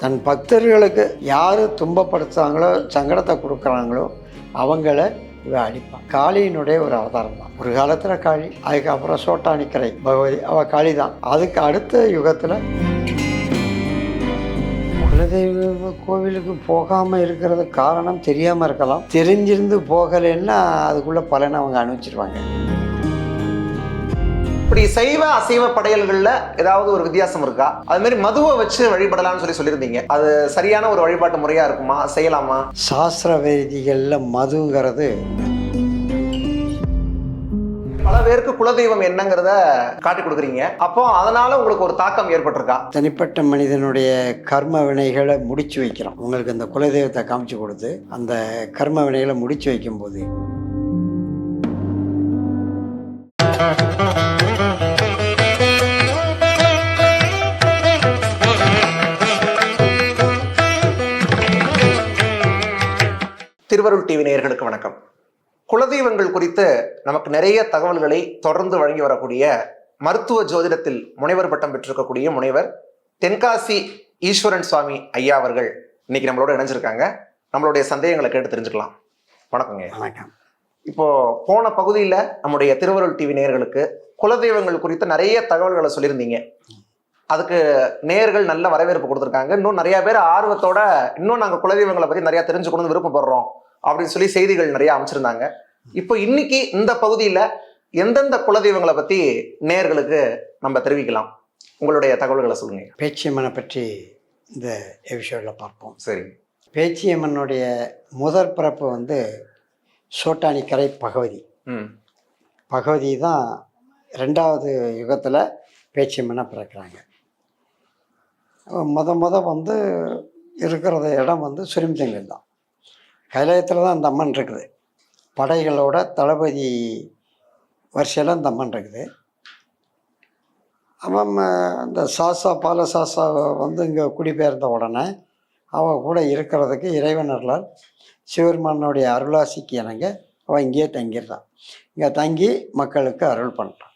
தன் பக்தர்களுக்கு யார் துன்பப்படுத்துறாங்களோ சங்கடத்தை கொடுக்குறாங்களோ அவங்கள இவ அடிப்பான் காளியினுடைய ஒரு அவதாரம் தான். ஒரு காலத்தில் காளி அதுக்கப்புறம் சோட்டானிக்கரை பகவதி. அவள் காளி தான். அதுக்கு அடுத்த யுகத்தில் குலதெய்வ கோவிலுக்கு போகாமல் இருக்கிறது காரணம் தெரியாமல் இருக்கலாம். தெரிஞ்சிருந்து போகலைன்னா அதுக்குள்ளே பலனை அவங்க அனுப்பிச்சிருவாங்க இப்படி சைவ அசைவ படையல்கள்ல ஏதாவது ஒரு வித்தியாசம் இருக்கா? அது மாதிரி மதுவை வச்சு வழிபடலாம்னு சொல்லி சொல்லியிருந்தீங்க. அது சரியான ஒரு வழிபாட்டு முறையா இருக்குமா? செய்யலாமா? சாஸ்திர வேதிகளில் மதுங்கிறது பல பேருக்கு குலதெய்வம் என்னங்கிறத காட்டி கொடுக்குறீங்க. அப்போ அதனால உங்களுக்கு ஒரு தாக்கம் ஏற்பட்டிருக்கா? தனிப்பட்ட மனிதனுடைய கர்ம வினைகளை முடிச்சு வைக்கிறோம். உங்களுக்கு அந்த குலதெய்வத்தை காமிச்சு கொடுத்து அந்த கர்ம வினைகளை முடிச்சு வைக்கும்போது திருவருள் டிவி நேயர்களுக்கு வணக்கம். குலதெய்வங்கள் குறித்து நமக்கு நிறைய தகவல்களை தொடர்ந்து வழங்கி வரக்கூடிய மருத்துவ ஜோதிடத்தில் முனைவர் பட்டம் பெற்றிருக்கக்கூடிய முனைவர் தென்காசி ஈஸ்வரன் சுவாமி ஐயா அவர்கள் இன்னைக்கு நம்மளோட இணைஞ்சிருக்காங்க. நம்மளுடைய சந்தேகங்களை கேட்டு தெரிஞ்சுக்கலாம். வணக்கங்க. வணக்கம். இப்போ போன பகுதியில் நம்முடைய திருவருள் டிவி நேயர்களுக்கு குலதெய்வங்கள் குறித்து நிறைய தகவல்களை சொல்லியிருந்தீங்க. அதுக்கு நேயர்கள் நல்ல வரவேற்பு கொடுத்துருக்காங்க. இன்னும் நிறைய பேர் ஆர்வத்தோட இன்னும் நாங்கள் குலதெய்வங்களை பற்றி நிறைய தெரிஞ்சுக்கணும்னு விருப்பப்படுறோம். அப்படின்னு சொல்லி செய்திகள் நிறைய அமைச்சிருந்தாங்க. இப்போ இன்னைக்கு இந்த பகுதியில் எந்தெந்த குலதெய்வங்களை பற்றி நேயர்களுக்கு நம்ம தெரிவிக்கலாம்? உங்களுடைய தகவல்களை சொல்லுங்க. பேச்சியம்மனை பற்றி இந்த எபிசோடில் பார்ப்போம். சரி. பேச்சியம்மனுடைய முதற் பிறப்பு வந்து சோட்டானிக்கரை பகவதி. ம். பகவதி தான் ரெண்டாவது யுகத்தில் பேச்சியம்மனை பிறக்கிறாங்க. முத முத வந்து இருக்கிறத இடம் வந்து சுரிம்தங்கல் தான் கைலாயத்தில் தான் அந்த அம்மன் இருக்குது. படைகளோட தளபதி வரிசையில் அந்த அம்மன் இருக்குது. அவன் அந்த இந்த சாசா பால சாசா வந்து இங்கே குடிபெயர்ந்த உடனே அவன் கூட இருக்கிறதுக்கு இறைவனர்களால் சிவருமானுடைய அருளாசிக்கு இணங்க அவன் இங்கேயே தங்கிடுறான் இங்கே தங்கி மக்களுக்கு அருள் பண்ணுறான்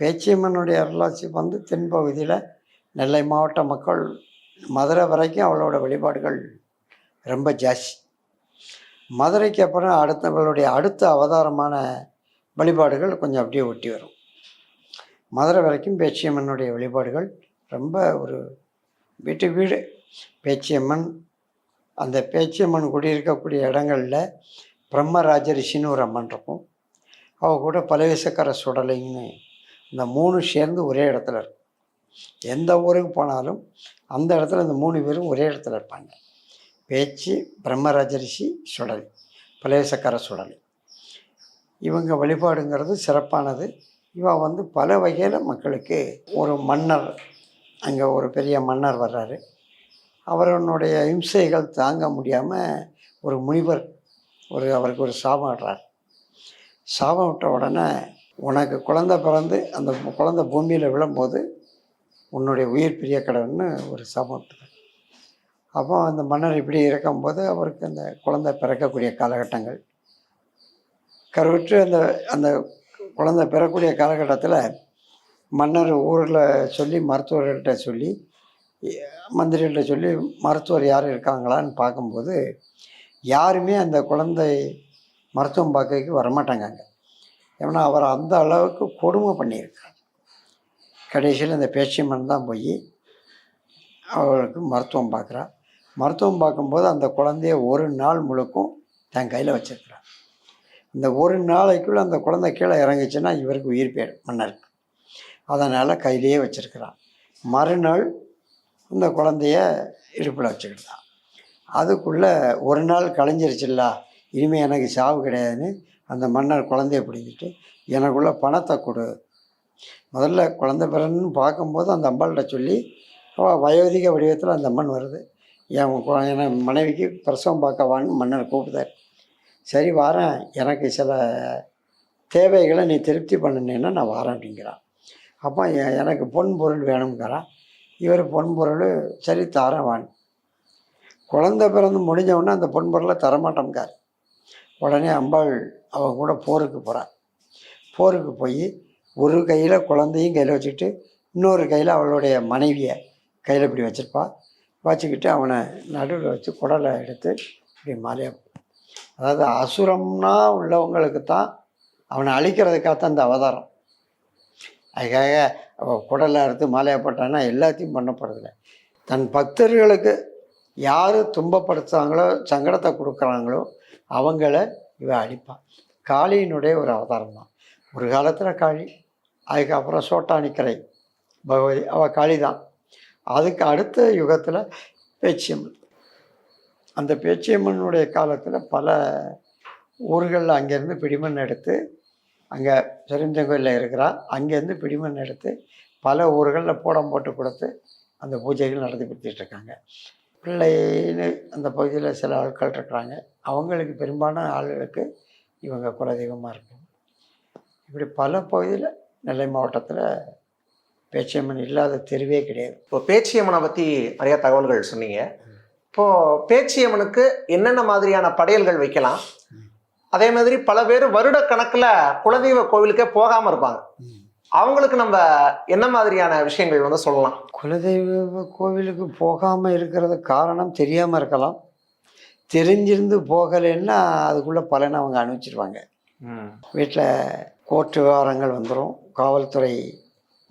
பேச்சியம்மனுடைய அருளாசி வந்து தென்பகுதியில் நெல்லை மாவட்ட மக்கள் மதுரை வரைக்கும் அவளோட வழிபாடுகள் ரொம்ப ஜாஸ்தி. மதுரைக்கு அப்புறம் அடுத்தவங்களுடைய அடுத்த அவதாரமான வழிபாடுகள் கொஞ்சம் அப்படியே ஒட்டி வரும். மதுரை வரைக்கும் பேச்சியம்மனுடைய வழிபாடுகள் ரொம்ப ஒரு வீட்டு வீடு. பேச்சியம்மன் அந்த பேச்சியம்மன் குடியிருக்கக்கூடிய இடங்களில் பிரம்மராஜ ரிஷின்னு ஒரு அம்மன் இருக்கும். அவ கூட பலவேசக்கர சுடலைன்னு இந்த மூணு சேர்ந்து ஒரே இடத்துல இருக்கும். எந்த ஊருக்கு போனாலும் அந்த இடத்துல இந்த மூணு பேரும் ஒரே இடத்துல இருப்பாங்க. பேச்சு பிரம்மராஜரிஷி சுடலை பலவேசக்கர சுடலை. இவங்க வழிபாடுங்கிறது சிறப்பானது. இவன் வந்து பல வகையில் மக்களுக்கு ஒரு மன்னர் அங்கே ஒரு பெரிய மன்னர் வர்றாரு. அவரனுடைய இம்சைகள் தாங்க முடியாமல் ஒரு முனிவர் ஒரு அவருக்கு ஒரு சாபம் விடுறார். சாபம் விட்ட உடனே உனக்கு குழந்தை பிறந்து அந்த குழந்தை பூமியில் விழும்போது உன்னுடைய உயிர் பிரிய கடவுள்னு ஒரு சாபம் அப்போ அந்த மன்னர் இப்படி இருக்கும்போது அவருக்கு அந்த குழந்தை பிறக்கக்கூடிய காலகட்டங்கள். கருவுற்று அந்த அந்த குழந்தை பிறக்கக்கூடிய காலகட்டத்தில் மன்னர் ஊரில் சொல்லி மருத்துவர்கள்ட்ட சொல்லி மந்திரிகிட்ட சொல்லி மருத்துவர் யார் இருக்காங்களான்னு பார்க்கும்போது யாருமே அந்த குழந்தை மருத்துவம் பார்க்கறதுக்கு வரமாட்டாங்க அங்கே. ஏன்னா அவர் அந்த அளவுக்கு கொடுமை பண்ணியிருக்கார். கடைசியில் அந்த பேச்சியம்மன் தான் போய் அவளுக்கு மருத்துவம் பார்க்குறா மருத்துவம் பார்க்கும்போது அந்த குழந்தைய ஒரு நாள் முழுக்கும் தன் கையில் வச்சிருக்கிறா இந்த ஒரு நாளைக்குள்ளே அந்த குழந்தை கீழே இறங்குச்சுன்னா இவருக்கு உயிர் பேர் மன்னருக்கு. அதனால் கையிலேயே வச்சுருக்கிறான். மறுநாள் இந்த குழந்தைய இடுப்பில் வச்சுக்கிட்டான். அதுக்குள்ளே ஒரு நாள் களைஞ்சிருச்சுல்லா இனிமேல் எனக்கு சாவு கிடையாதுன்னு அந்த மன்னர் குழந்தைய பிடிக்கிட்டு எனக்குள்ள பணத்தை கொடு. முதல்ல குழந்தை பிறன்னு பார்க்கும்போது அந்த அம்பாள்கிட்ட சொல்லி வயோதிக வடிவத்தில் அந்த அம்மன் வருது. என் கு- என் மனைவிக்கு பிரசவம் பார்க்க வான்னு மன்னர் கூப்பிட்டார். சரி வாரேன். எனக்கு சில தேவைகளை நீ திருப்தி பண்ணினேன்னா நான் வாரேன் அப்படிங்கிறான். அப்போ எனக்கு பொன் பொருள் வேணுங்கிறான் இவர் பொன் பொருள் சரி தாரேன் வான் குழந்த பிறந்து முடிஞ்சவுடனே அந்த பொன் பொருளை தரமாட்டோம்கார் உடனே அம்பாள் அவன் கூட போருக்கு போகிறான் போருக்கு போய் ஒரு கையில் குழந்தையும் கையில் வச்சுக்கிட்டு இன்னொரு கையில் அவளுடைய மனைவியை கையில் இப்படி வச்சுருப்பாள் வச்சுக்கிட்டு அவனை நடுவில் வச்சு குடலை எடுத்து இப்படி மாலையாக அதாவது அசுரம்னா உள்ளவங்களுக்கு தான் அவனை அழிக்கிறதுக்காக தான் அந்த அவதாரம். அதுக்காக அவள் குடலை அறுத்து மாலையாக போட்டான்னா எல்லாத்தையும் பண்ணப்படுறதில்லை தன் பக்தர்களுக்கு யார் துன்பப்படுத்துகிறாங்களோ சங்கடத்தை கொடுக்குறாங்களோ அவங்கள இவ அழிப்பான் காளியினுடைய ஒரு அவதாரம் தான் ஒரு காலத்தில் காளி அதுக்கப்புறம் சோட்டானிக்கரை பகவதி அவள் காளி தான் அதுக்கு அடுத்த யுகத்தில் பேச்சியம்மன் அந்த பேச்சியம்மனுடைய காலத்தில் பல ஊர்களில் அங்கேருந்து பிடிமண் எடுத்து அங்கே செருஞ்சங்கோயிலில் இருக்கிறா அங்கேருந்து பிடிமண் எடுத்து பல ஊர்களில் போடம் போட்டு கொடுத்து அந்த பூஜைகள் நடத்தி கொடுத்துட்டு இருக்காங்க பிள்ளைன்னு அந்த பகுதியில் சில ஆட்கள் இருக்கிறாங்க. அவங்களுக்கு பெரும்பாலான ஆளுகளுக்கு இவங்க குலதெய்வமாக இருக்கும். இப்படி பல பகுதியில் நெல்லை மாவட்டத்தில் பேச்சியம்மன் இல்லாத தெருவே கிடையாது. இப்போ பேச்சியம்மனை பற்றி நிறைய தகவல்கள் சொன்னீங்க. இப்போ பேச்சியம்மனுக்கு என்னென்ன மாதிரியான படையல்கள் வைக்கலாம்? அதே மாதிரி பல பேர் வருட கணக்குல குலதெய்வ கோவிலுக்கே போகாம இருப்பாங்க. அவங்களுக்கு நம்ம என்ன மாதிரியான விஷயங்கள் வந்து சொல்லலாம்? குலதெய்வ கோவிலுக்கு போகாமல் இருக்கிறது காரணம் தெரியாமல் இருக்கலாம். தெரிஞ்சிருந்து போகலைன்னா அதுக்குள்ளே பலனை அவங்க அனுப்பிச்சிருவாங்க. வீட்டில் கோர்ட்டு விவகாரங்கள் வந்துடும் காவல்துறை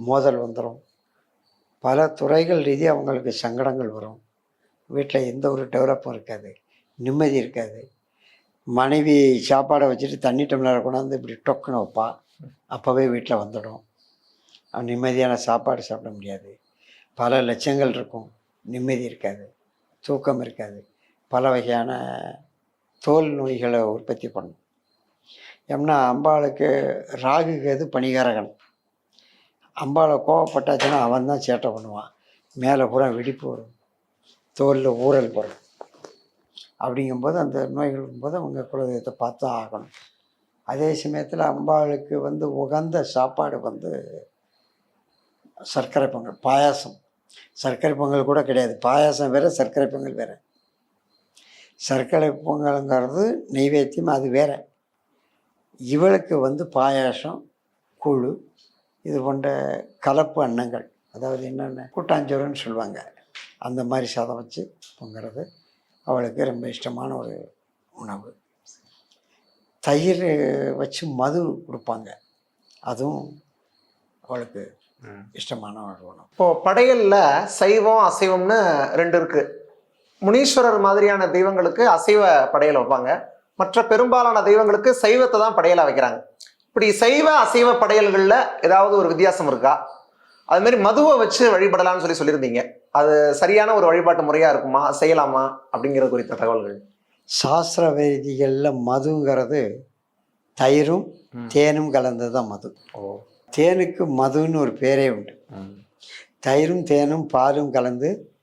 மோதல் வந்துடும் பல துறைகள் ரீதியாக அவங்களுக்கு சங்கடங்கள் வரும். வீட்டில் எந்த ஒரு டெவலப்பும் இருக்காது. நிம்மதி இருக்காது. மனைவி சாப்பாடை வச்சுட்டு தண்ணி டம்ளரை கொண்டாந்து இப்படி டொக்குன்னு வைப்பா. அப்போவே வீட்டில் வந்துடும். நிம்மதியான சாப்பாடு சாப்பிட முடியாது. பல லட்சங்கள் இருக்கும். நிம்மதி இருக்காது. தூக்கம் இருக்காது. பல வகையான தோல் நோய்களை உற்பத்தி பண்ணும். ஏம்னா அம்பாளுக்கு ராகு கேது பணிகாரகன். அம்பாளை கோவப்பட்டாச்சுன்னா அவன் தான் சேட்டை பண்ணுவான். மேலே பூரா வெடிப்பு வரும். தோலில் ஊறல் வரும். அப்படிங்கும்போது அந்த நோய்கள் வரும்போது அவங்க குலதெய்வத்தை பார்த்து ஆகணும். அதே சமயத்தில் அம்பாளுக்கு வந்து உகந்த சாப்பாடு வந்து சர்க்கரை பொங்கல் பாயாசம். சர்க்கரை பொங்கல் கூட கிடையாது. பாயாசம் வேறு சர்க்கரை பொங்கல் வேறு. சர்க்கரை பொங்கலுங்கிறது நெய்வேத்தியம் அது வேற. இவளுக்கு வந்து பாயாசம் குழு இது போன்ற கலப்பு அன்னங்கள் அதாவது என்னென்ன கூட்டாஞ்சோறுன்னு சொல்லுவாங்க. அந்த மாதிரி சாதம் வச்சு பொங்குறது. அவளுக்கு ரொம்ப இஷ்டமான ஒரு உணவு. தயிர் வச்சு மது கொடுப்பாங்க. அதுவும் அவளுக்கு இஷ்டமான ஒரு உணவு. இப்போ படையல்ல சைவம் அசைவம்னு ரெண்டு இருக்கு. முனீஸ்வரர் மாதிரியான தெய்வங்களுக்கு அசைவ படையல் வைப்பாங்க. மற்ற பெரும்பாலான தெய்வங்களுக்கு சைவத்தை தான் படையலா வைக்கிறாங்க. இப்படி சைவ அசைவ படையல்கள்ல ஏதாவது ஒரு வித்தியாசம் இருக்கா? அது மாதிரி மதுவை வச்சு வழிபடலாம்னு சொல்லி சொல்லியிருந்தீங்க. அது சரியான ஒரு வழிபாட்டு முறையா இருக்குமா? செய்யலாமா? அப்படிங்கிறது குறித்த தகவல்கள். சாஸ்திர வேதிகளில் மதுங்கிறது தயிரும். தேனும் கலந்தது தான் மது. ஓ. தேனுக்கு மதுன்னு ஒரு பேரே உண்டு. தயிரும் தேனும் பாலும் கலந்து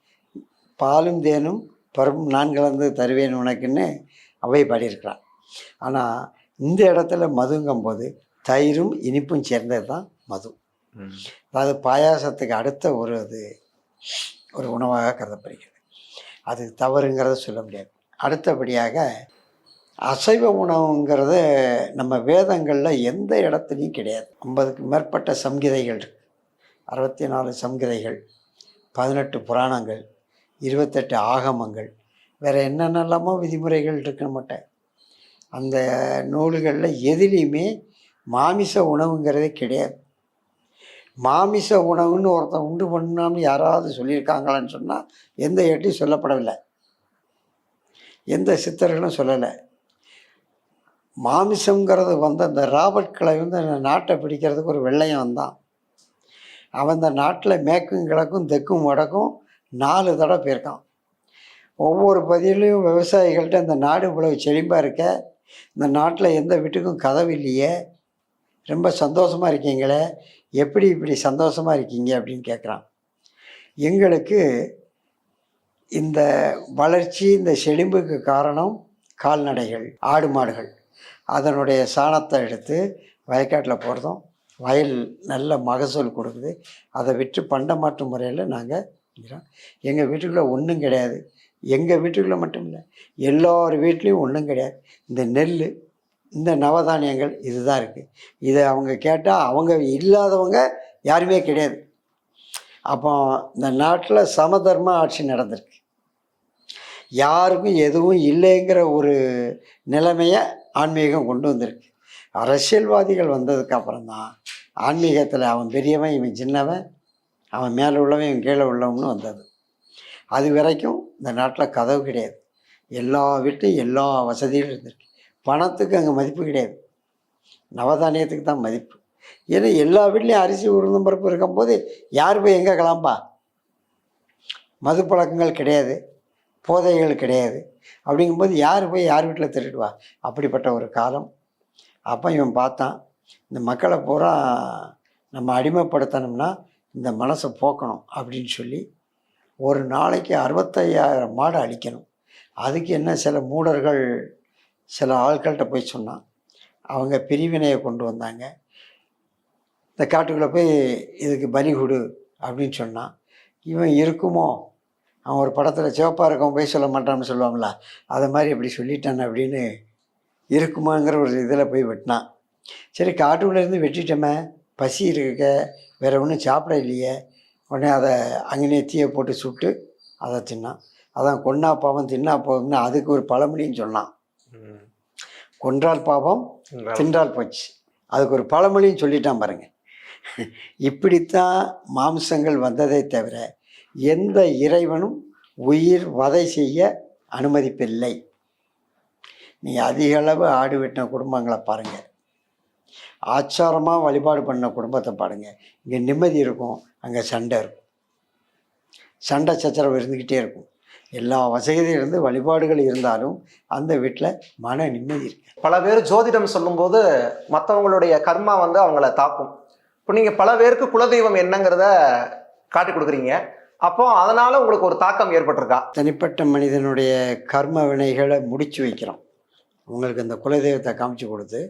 பாலும் தேனும் பருப்பும் நான் கலந்து தருவேன் உனக்குன்னு அவை பாடியிருக்கிறான். ஆனால் இந்த இடத்துல மதுங்கும்போது தயிரும் இனிப்பும் சேர்ந்தது தான் மது அதாவது பாயாசத்துக்கு அடுத்த ஒரு அது ஒரு உணவாக கருதப்படுகிறது. அது தவறுங்கிறத சொல்ல முடியாது. அடுத்தபடியாக அசைவ உணவுங்கிறது நம்ம வேதங்களில் எந்த இடத்துலையும் கிடையாது. ஐம்பதுக்கு மேற்பட்ட சம்கிதைகள் அறுபத்தி நாலு சம்கிதைகள் பதினெட்டு புராணங்கள் இருபத்தெட்டு ஆகமங்கள் வேறு என்னென்னலாமோ விதிமுறைகள் இருக்கு நம்மகிட்ட. அந்த நூல்களில் எதுலேயுமே மாமிச உணவுங்கிறதே கிடையாது. மாமிச உணவுன்னு ஒருத்தன் உண்டு பண்ணாமல் யாராவது சொல்லியிருக்காங்களான்னு சொன்னால் எந்த ஏட்டையும் சொல்லப்படவில்லை. எந்த சித்தர்களும் சொல்லலை. மாமிசங்கிறது வந்து அந்த ராபர்ட் கிளை வந்து நாட்டை பிடிக்கிறதுக்கு ஒரு வெள்ளையன் வந்தான் அவன் இந்த நாட்டில் மேற்கும் கிழக்கும் தெற்கும் வடக்கும் நாலு தடவை போயிருக்கான். ஒவ்வொரு பதிலையும் விவசாயிகள்கிட்ட இந்த நாடு இவ்வளவு செழிப்பாக இருக்க இந்த நாட்டில் எந்த வீட்டுக்கும் கதவு இல்லையே. ரொம்ப சந்தோஷமாக இருக்கீங்களே. எப்படி இப்படி சந்தோஷமாக இருக்கீங்க அப்படின்னு கேட்குறான். எங்களுக்கு இந்த வளர்ச்சி இந்த செழிம்புக்கு காரணம் கால்நடைகள் ஆடு மாடுகள். அதனுடைய சாணத்தை எடுத்து வயக்காட்டில் போடுறோம். வயல் நல்ல மகசூல் கொடுக்குது. அதை விற்று பண்டமாற்று முறையில் நாங்கள் எங்கள் வீட்டுக்குள்ளே ஒன்றும் கிடையாது. எங்கள் வீட்டுக்குள்ளே மட்டும் இல்லை எல்லார் வீட்லேயும் ஒன்றும் கிடையாது. இந்த நெல் இந்த நவதானியங்கள் இதுதான் இருக்குது இதை அவங்க கேட்டால் அவங்க இல்லாதவங்க யாருமே கிடையாது. அப்போ இந்த நாட்டில் சமதர்ம ஆட்சி நடந்திருக்கு. யாருக்கும் எதுவும் இல்லைங்கிற ஒரு நிலைமையை ஆன்மீகம் கொண்டு வந்திருக்கு. அரசியல்வாதிகள் வந்ததுக்கு அப்புறம்தான் ஆன்மீகத்தில் அவன் பெரியவன் இவன் சின்னவன் அவன் மேலே உள்ளவன் இவன் கீழே உள்ளவன்னு வந்தது. அது வரைக்கும் இந்த நாட்டில் கதவு கிடையாது. எல்லா வீட்லையும் எல்லா வசதியும் இருந்திருக்கு. பணத்துக்கு அங்கே மதிப்பு கிடையாது. நவதானியத்துக்கு தான் மதிப்பு. ஏன்னா எல்லா வீட்லேயும் அரிசி உளுந்தம் பருப்பு இருக்கும்போது யார் போய் எங்கே கிளம்பா? மது பழக்கங்கள் கிடையாது. போதைகள் கிடையாது. அப்படிங்கும்போது யார் போய் யார் வீட்டில் திருடுவா? அப்படிப்பட்ட ஒரு காலம். அப்போ இவன் பார்த்தான் இந்த மக்களை பூரா நம்ம அடிமைப்படுத்தணும்னா இந்த மனசை போக்கணும் அப்படின்னு சொல்லி ஒரு நாளைக்கு அறுபத்தையாயிரம் மாடு அழிக்கணும். அதுக்கு என்ன சில மூடர்கள் சில ஆட்கள்கிட்ட போய் சொன்னான். அவங்க பிரிவினையை கொண்டு வந்தாங்க. இந்த காட்டுக்குள்ளே போய் இதுக்கு பலி கொடு அப்படின்னு சொன்னான். இவன் இருக்குமோ? அவன் ஒரு படத்தில் சிவப்பாக இருக்கவன் போய் சொல்ல மாட்டான்னு சொல்லுவாங்களா அதை மாதிரி அப்படி சொல்லிட்டான் அப்படின்னு இருக்குமாங்கிற ஒரு இதில் போய் வெட்டினான். சரி காட்டுக்குள்ளேருந்து வெட்டிட்டோமே. பசி இருக்க வேற ஒன்றும் சாப்பிட இல்லையே உடனே அதை அங்கனே தீயை போட்டு சுட்டு அதை தின்னான். அதான் கொன்னா பாவம் தின்னா பாவம்னு அதுக்கு ஒரு பழமொழின்னு சொன்னான். கொன்றால் பாவம் தின்றால் போச்சு. அதுக்கு ஒரு பழமொழின்னு சொல்லிட்டான் பாருங்க. இப்படித்தான் மாம்சங்கள் வந்ததை தவிர எந்த இறைவனும் உயிர் வதை செய்ய அனுமதிப்பில்லை. நீ அதிக அளவு ஆடு வெட்டின குடும்பங்களை பாருங்க. ஆச்சாரமாக வழிபாடு பண்ண குடும்பத்தை பாருங்க. இங்கே நிம்மதி இருக்கும். அங்கே சண்டை இருக்கும். சண்டை சச்சரவு இருந்துக்கிட்டே இருக்கும். எல்லா வசதியும் இருந்து வழிபாடுகள் இருந்தாலும் அந்த வீட்டில் மன நிம்மதி இருக்கு. பல பேர் ஜோதிடம் சொல்லும்போது மற்றவங்களுடைய கர்மா வந்து அவங்கள தாக்கும். இப்போ நீங்க பல பேருக்கு குலதெய்வம் என்னங்கிறத காட்டி கொடுக்குறீங்க. அப்போ அதனால உங்களுக்கு ஒரு தாக்கம் ஏற்பட்டிருக்கா? தனிப்பட்ட மனிதனுடைய கர்ம வினைகளை முடிச்சு வைக்கிறோம். உங்களுக்கு அந்த குலதெய்வத்தை காமிச்சு கொடுத்து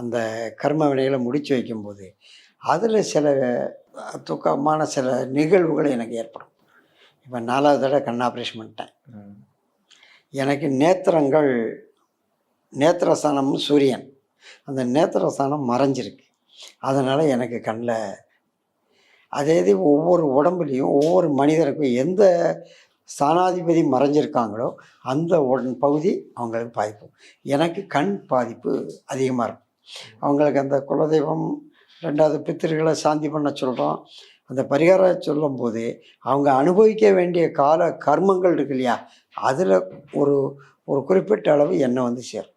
அந்த கர்ம வினைகளை முடிச்சு வைக்கும்போது அதில் சில துக்கமான சில நிகழ்வுகள் எனக்கு ஏற்படும். இப்போ நாலாவது தடவை கண் ஆப்ரேஷன் பண்ணிட்டேன். எனக்கு நேத்திரங்கள் நேத்திரஸ்தானம் சூரியன். அந்த நேத்திரஸ்தானம் மறைஞ்சிருக்கு. அதனால் எனக்கு கண்ணில் அதே இது ஒவ்வொரு உடம்புலையும் ஒவ்வொரு மனிதருக்கும் எந்த ஸ்தானாதிபதி மறைஞ்சிருக்காங்களோ அந்த உடன் பகுதி அவங்களுக்கு பாதிப்பு. எனக்கு கண் பாதிப்பு அதிகமாக இருக்கும். அவங்களுக்கு அந்த குலதெய்வம் ரெண்டாவது பித்திருக்களை சாந்தி பண்ண சொல்கிறோம் அந்த பரிகாரம் சொல்லும்போது அவங்க அனுபவிக்க வேண்டிய கால கர்மங்கள் இருக்கு இல்லையா? அதில் ஒரு ஒரு குறிப்பிட்ட அளவு எண்ணெய் வந்து சேரும்.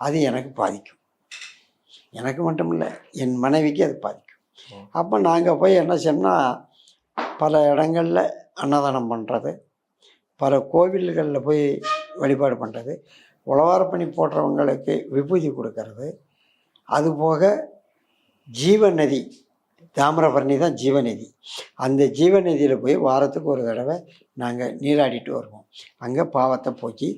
அது எனக்கு பாதிக்கும். எனக்கு மட்டும் இல்லை என் மனைவிக்கு அது பாதிக்கும். அப்போ நாங்கள் போய் என்ன செய்யணும்னா பல இடங்களில் அன்னதானம் பண்ணுறது பல கோவில்களில் போய் வழிபாடு பண்ணுறது உழவார பண்ணி போடுறவங்களுக்கு விபூதி கொடுக்கறது அதுபோக ஜீவநதி தாமிரபரணி தான் ஜீவநதி. அந்த ஜீவநதியில் போய் வாரத்துக்கு ஒரு தடவை நாங்கள் நீராடிட்டு வருவோம். அங்கே பாவத்தை போக்கி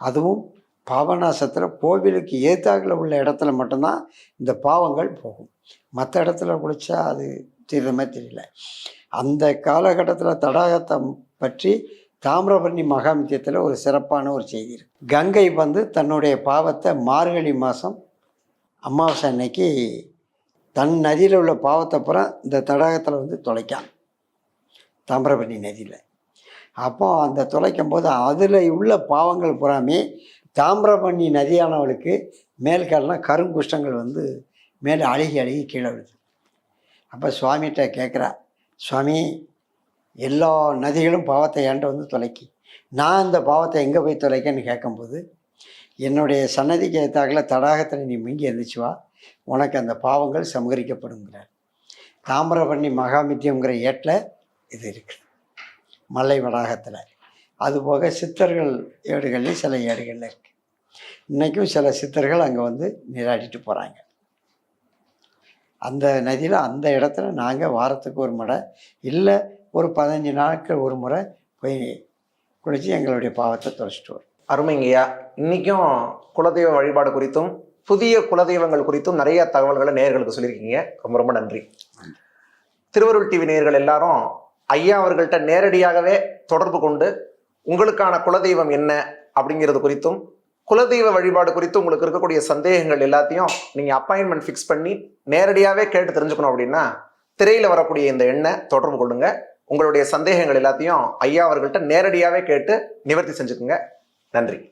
அதுவும் பாவநாசத்தில் கோவிலுக்கு ஏத்தாக்கில் உள்ள இடத்துல மட்டும்தான் இந்த பாவங்கள் போகும். மற்ற இடத்துல குளிச்சா அது தீர்ற தெரியல. அந்த காலகட்டத்தில் தடாகத்தை பற்றி தாமிரபரணி மகாமித்தியத்தில் ஒரு சிறப்பான ஒரு செய்தி இருக்கு. கங்கை வந்து தன்னுடைய பாவத்தை மார்கழி மாதம் அமாவாசை அன்னைக்கு தன் நதியில் உள்ள பாவத்தை பூரா இந்த தடாகத்தில் வந்து தொலைக்கான். தாமிரபரணி நதியில். அப்போ அந்த தொலைக்கும் போது அதில் உள்ள பாவங்கள் புறாமே தாமிரபரணி நதியானவளுக்கு மேல்காலெலாம் கருங்குஷ்டங்கள் வந்து மேலே அழுகி அழுகி கீழே விழுது. அப்போ சுவாமிகிட்ட கேட்குறா சுவாமி எல்லா நதிகளும் பாவத்தை ஏண்ட வந்து தொலைக்கி. நான் இந்த பாவத்தை எங்கே போய் தொலைக்கன்னு கேட்கும்போது என்னுடைய சன்னதிக்கு ஏற்றாக்கில் தடாகத்தில் நீ மிங்கி எழுந்துச்சுவா உனக்கு அந்த பாவங்கள் சமகரிக்கப்படுங்கிறார் தாமிரபரணி மகாமித்தியங்கிற ஏட்டில் இது இருக்குது மலை வளாகத்தில். அதுபோக சித்தர்கள் ஏடுகளில் சில ஏடுகளில் இருக்குது இன்றைக்கும் சில சித்தர்கள் அங்கே வந்து நீராடிட்டு போகிறாங்க அந்த நதியில் அந்த இடத்துல நாங்கள் வாரத்துக்கு ஒரு முறை இல்லை ஒரு பதினஞ்சு நாட்கள் ஒரு முறை போய் குளித்து எங்களுடைய பாவத்தை தொலைச்சிட்டு வரும் அருமைங்கய்யா. இன்றைக்கும் குலதெய்வ வழிபாடு குறித்தும் புதிய குலதெய்வங்கள் குறித்தும் நிறைய தகவல்களை நேயர்களுக்கு சொல்லியிருக்கீங்க. ரொம்ப ரொம்ப நன்றி. திருவருள் டிவி நேயர்கள் எல்லாரும் ஐயா அவர்கள்ட்ட நேரடியாகவே தொடர்பு கொண்டு உங்களுக்கான குலதெய்வம் என்ன அப்படிங்கிறது குறித்தும் குலதெய்வ வழிபாடு குறித்து உங்களுக்கு இருக்கக்கூடிய சந்தேகங்கள் எல்லாத்தையும் நீங்கள் அப்பாயின்மெண்ட் ஃபிக்ஸ் பண்ணி நேரடியாகவே கேட்டு தெரிஞ்சுக்கணும் அப்படின்னா திரையில் வரக்கூடிய இந்த எண்ணை தொடர்பு கொள்ளுங்க. உங்களுடைய சந்தேகங்கள் எல்லாத்தையும் ஐயா அவர்கள்ட்ட நேரடியாகவே கேட்டு நிவர்த்தி செஞ்சுக்குங்க. நன்றி.